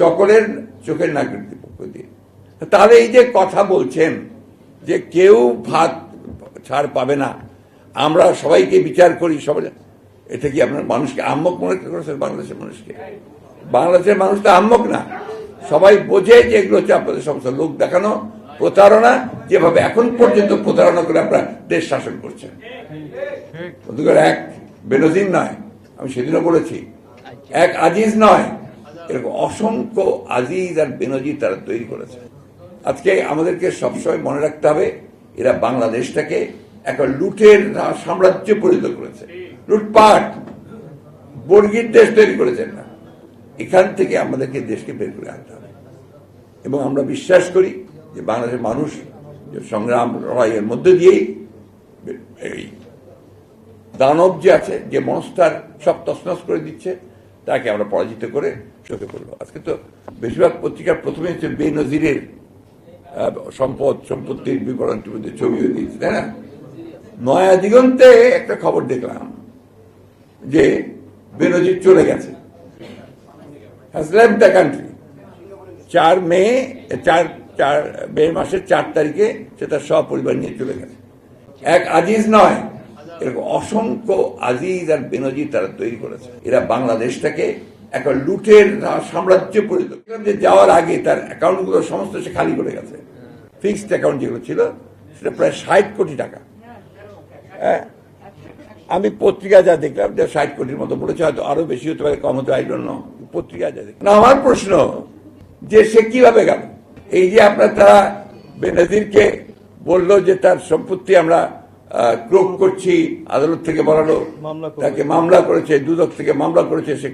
সকলের চোখের দিয়ে। তাহলে এই যে কথা বলছেন যে কেউ ভাত ছাড় পাবে না, আমরা সবাইকে বিচার করি, সবাই এটা কি আপনার মানুষকে আহ্মক মনে করেছেন বাংলাদেশের মানুষকে? বাংলাদেশের মানুষ তো আহ্মক না। সবাই বোঝে যে এগুলো হচ্ছে আপনাদের সমস্ত লোক দেখানো, প্রতারণা, যেভাবে এখন পর্যন্ত প্রতারণা করে আপনারা দেশ শাসন করছেন। এক বেনজির নয়, আমি সেদিনও বলেছি, এক আজিজ নয় এরকম অসংখ্য আজিজ আর বেনজি তারা তৈরি করেছে। আজকে আমাদেরকে সবসময় মনে রাখতে হবে, এরা বাংলাদেশটাকে একটা লুটের সাম্রাজ্যে পরিণত করেছে। লুটপাট, বর্গীর দেশ তৈরি করেছেন না। এখান থেকে আমাদেরকে দেশকে বের করে আনতে হবে। এবং আমরা বিশ্বাস করি যে বাংলাদেশের মানুষ সংগ্রাম, লড়াইয়ের মধ্যে দিয়েই এই দানব যে আছে, যে মনস্টার সব তসনস করে দিচ্ছে, তাকে আমরা পরাজিত করে চোখে পড়ব আজকে তো বেশিরভাগ পত্রিকার প্রথমে হচ্ছে বেনজিরের সম্পদ, সম্পত্তির বিবরণ টিবিতে ছবিও দিয়েছে, তাই না? নয়া দিগন্তে একটা খবর দেখলাম যে বেনজির চলে গেছে। দ্য কান্ট্রি চার মে, চার চার, মে মাসের চার তারিখে সে তার সপরিবার নিয়ে চলে গেছে। এক আজিজ নয়, এরকম অসংখ্য আজিজ আর বেনজির তারা তৈরি করেছে। এরা বাংলাদেশটাকে একটা লুটের সাম্রাজ্য পরিণত যাওয়ার আগে তার অ্যাকাউন্টগুলো সমস্ত সে খালি করে গেছে। ফিক্সড অ্যাকাউন্ট যেগুলো ছিল সেটা প্রায় ষাট কোটি টাকা। হ্যাঁ? আমি পত্রিকা যা দেখলাম যে ষাট কোটির মতো বলেছে হয়তো আরও বেশি হতে পারে কম হতে ডোন্ট পত্রিকা যা দেখলাম। না আমার প্রশ্ন যে সে কীভাবে গেল? এই যে আপনার তারা বেনাজিরকে বলল যে তার সম্পত্তি আমরা ক্রোক করছি আদালত থেকে বলালো তাকে মামলা করেছে দুদক থেকে মামলা করেছে সে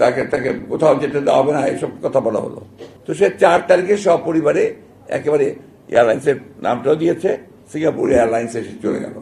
তাকে তাকে কোথাও যেতে দেওয়া হবে না, এসব কথা বলা হলো। তো সে চার তারিখে সপরিবারে একেবারে এয়ারলাইন্সের নামটাও দিয়েছে, সিঙ্গাপুর এয়ারলাইন্সে সে চলে গেল।